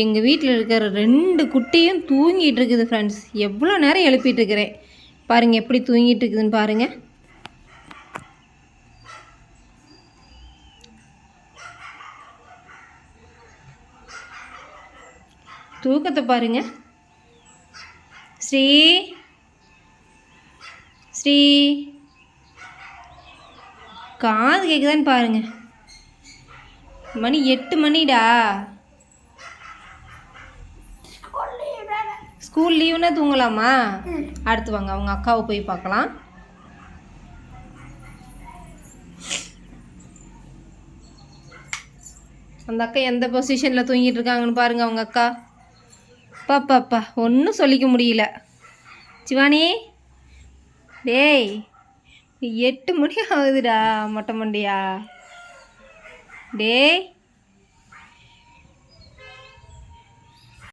எங்கள் வீட்டில் இருக்கிற ரெண்டு குட்டியும் தூங்கிட்டு இருக்குது ஃப்ரெண்ட்ஸ் எவ்வளோ நேரம் எழுப்பிட்டு இருக்கிறேன். பாருங்கள் எப்படி தூங்கிட்டு இருக்குதுன்னு பாருங்கள் தூக்கத்தை பாருங்க. ஸ்ரீ ஸ்ரீ. காது கேட்குதான்னு பாருங்க. மணி எட்டு மணிடா. ஸ்கூல் லீவுனா தூங்கலாமா? அடுத்து வாங்க அவங்க அக்காவை போய் பார்க்கலாம். அந்த அக்கா எந்த பொசிஷனில் தூங்கிட்டு இருக்காங்கன்னு பாருங்க அவங்க அக்கா. பாப்பாப்பா ஒன்றும் சொல்லிக்க முடியல. சிவானி டேய் எட்டு மணி ஆகுதுடா மொட்டை மண்டியா? டேய்